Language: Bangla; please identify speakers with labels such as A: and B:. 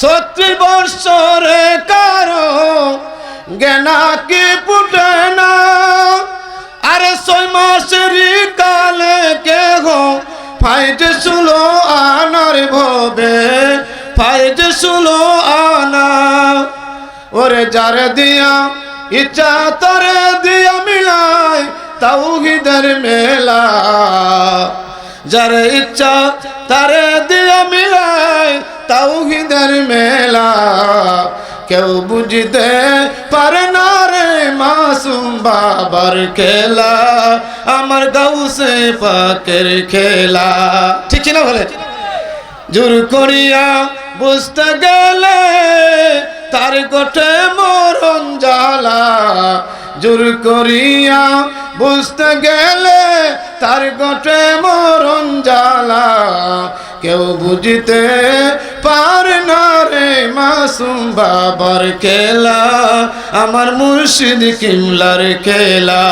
A: ছত্রিশ বৎসরে কারও জ্ঞানা কি ফুটে না? আরে ছয় মাসের কালে কে গো ফাইটে শুলো আনার ভবে, ফাইটে শুলো আনা। ওরে যারে দিয়া, ইচ্ছা তরে দিয়া মিলাই তাওহিদের মেলা। যার ইচ্ছা তারে দিয়া মিলাই তাওহিদের মেলা, কেউ বুঝতে পারে না রে মাসুম বাবার খেলা, আমার গাউসে পাকের খেলা। ঠিক না বলে? জোর করিয়া বুঝতে গেলে তার গোটে মরণ জ্বালা। জোর করিয়া বুঝতে গেলে তার গোটে মরণ জ্বালা। কেউ বুঝতে পার না রে মাসুম বাবার খেলা আমার মুর্শিদ কিমলার খেলা